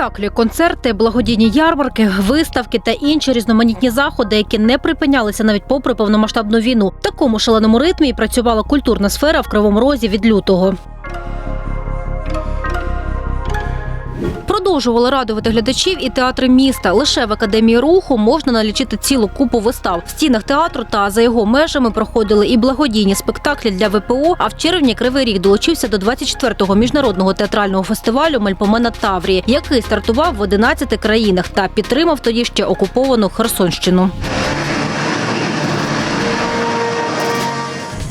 Спектаклі, концерти, благодійні ярмарки, виставки та інші різноманітні заходи, які не припинялися навіть попри повномасштабну війну. В такому шаленому ритмі і працювала культурна сфера в Кривому Розі від лютого. Продовжували радувати глядачів і театри міста. Лише в академії руху можна налічити цілу купу вистав. В стінах театру та за його межами проходили і благодійні спектаклі для ВПО. А в червні Кривий Ріг долучився до 24-го міжнародного театрального фестивалю Мельпомена Таврії, який стартував в 11 країнах та підтримав тоді ще окуповану Херсонщину.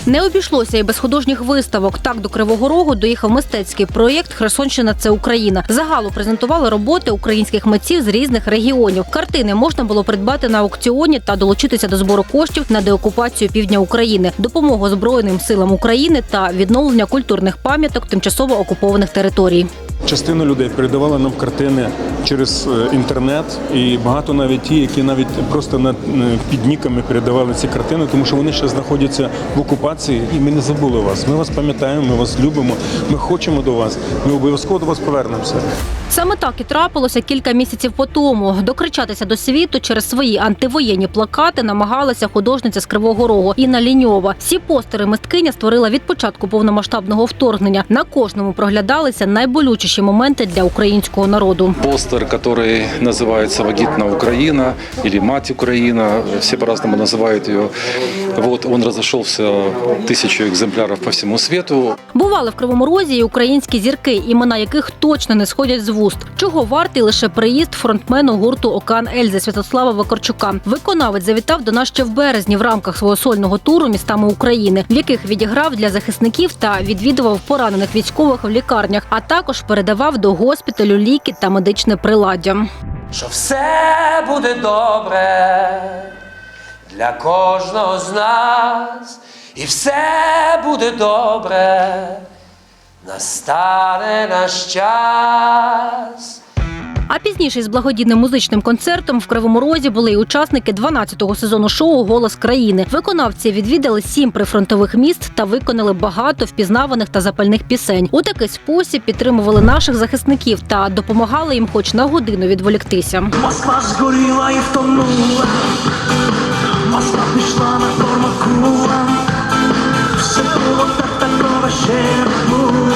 Не обійшлося і без художніх виставок. Так до Кривого Рогу доїхав мистецький проєкт Херсонщина це Україна. Загалу презентували роботи українських митців з різних регіонів. Картини можна було придбати на аукціоні та долучитися до збору коштів на деокупацію півдня України, допомогу Збройним силам України та відновлення культурних пам'яток тимчасово окупованих територій. Частина людей передавала нам картини через е, інтернет, і багато навіть ті, які навіть просто над е, під ніками передавали ці картини, тому що вони ще знаходяться в окупації, і ми не забули вас. Ми вас пам'ятаємо, ми вас любимо, ми хочемо до вас. Ми обов'язково до вас повернемося. Саме так і трапилося кілька місяців по тому. Докричатися до світу через свої антивоєнні плакати намагалася художниця з Кривого Рогу Інна Ліньова. Всі постери мисткиня створила від початку повномасштабного вторгнення. На кожному проглядалися найболючіші моменти для українського народу. Постер, который называется «Вагитна Украина» или «Мать Украина», все по-разному называют ее. Вот, он разошелся тысячу экземпляров по всему свету. Бували в Кривому Розі і українські зірки, імена яких точно не сходять з вуст. Чого вартий лише приїзд фронтмену гурту Океан Ельзи Святослава Вакарчука. Виконавець завітав до нас ще в березні в рамках свого сольного туру містами України, в яких відіграв для захисників та відвідував поранених військових в лікарнях, а також передавав до госпіталю ліки та медичне приладдя. що все буде добре для кожного з нас, і все буде добре, настане наш час. А пізніше з благодійним музичним концертом в Кривому Розі були й учасники 12-го сезону шоу Голос країни. Виконавці відвідали сім прифронтових міст та виконали багато впізнаваних та запальних пісень. У такий спосіб підтримували наших захисників та допомагали їм, хоч на годину відволіктися. Москва згоріла і втонула, Москва пішла на Тормакула, все було так такого ще було,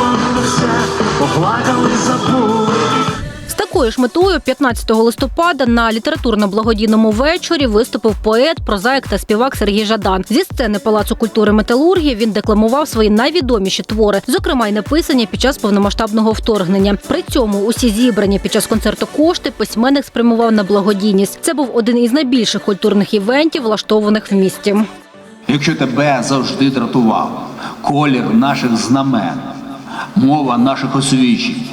такою ж метою 15 листопада на літературно-благодійному вечорі виступив поет, прозаїк та співак Сергій Жадан. Зі сцени Палацу культури металургії він декламував свої найвідоміші твори, зокрема й написані під час повномасштабного вторгнення. При цьому усі зібрані під час концерту кошти письменник спрямував на благодійність. Це був один із найбільших культурних івентів, влаштованих в місті. Якщо тебе завжди дратував колір наших знамен, мова наших освічень,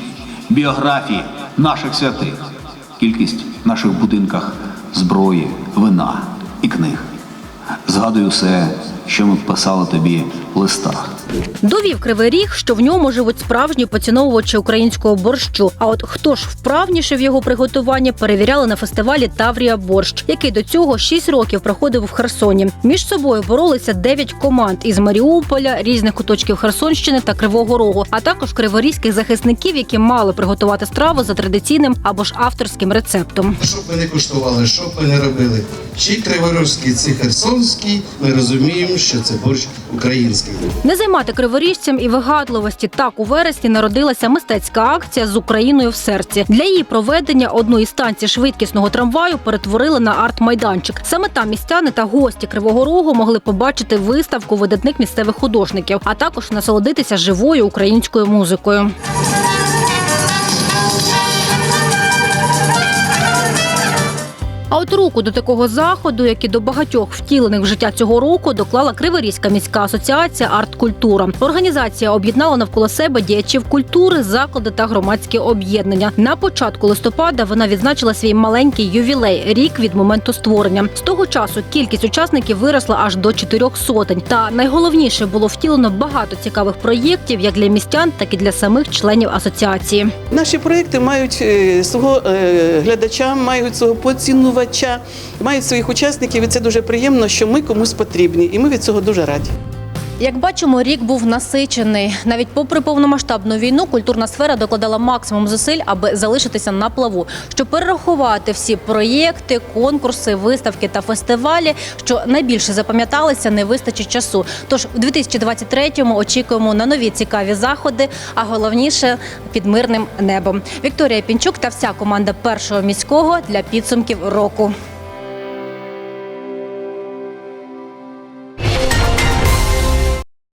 біографії наших святих, кількість в наших будинках зброї, вина і книг. Згадую все, що ми писали тобі в листах. Довів кривий ріг, що в ньому живуть справжні поціновувачі українського борщу. А от хто ж вправніше в його приготуванні перевіряли на фестивалі Таврія Борщ, який до цього 6 років проходив в Херсоні. Між собою боролися 9 команд із Маріуполя, різних куточків Херсонщини та Кривого Рогу, а також криворізьких захисників, які мали приготувати страву за традиційним або ж авторським рецептом. Що б ми не куштували, що б ми не робили, чи криворізький, чи херсонський, ми розуміємо, що це борщ український. Не займати криворіжцям і вигадливості. Так у вересні народилася мистецька акція з Україною в серці. Для її проведення одну із станцій швидкісного трамваю перетворили на арт-майданчик. Саме там містяни та гості Кривого Рогу могли побачити виставку видатних місцевих художників, а також насолодитися живою українською музикою. От руку до такого заходу, як і до багатьох втілених в життя цього року, доклала Криворізька міська асоціація арт-культура. Організація об'єднала навколо себе діячів культури, заклади та громадські об'єднання. На початку листопада вона відзначила свій маленький ювілей рік від моменту створення. З того часу кількість учасників виросла аж до чотирьох сотень. Та найголовніше було втілено багато цікавих проєктів як для містян, так і для самих членів асоціації. Наші проекти мають е, свого е, глядача, мають свого поцінувача, мають своїх учасників, і це дуже приємно, що ми комусь потрібні, і ми від цього дуже раді. Як бачимо, рік був насичений. Навіть попри повномасштабну війну, культурна сфера докладала максимум зусиль, аби залишитися на плаву, щоб перерахувати всі проєкти, конкурси, виставки та фестивалі, що найбільше запам'яталися, не вистачить часу. Тож у 2023-му очікуємо на нові цікаві заходи, а головніше під мирним небом. Вікторія Пінчук та вся команда першого міського для підсумків року.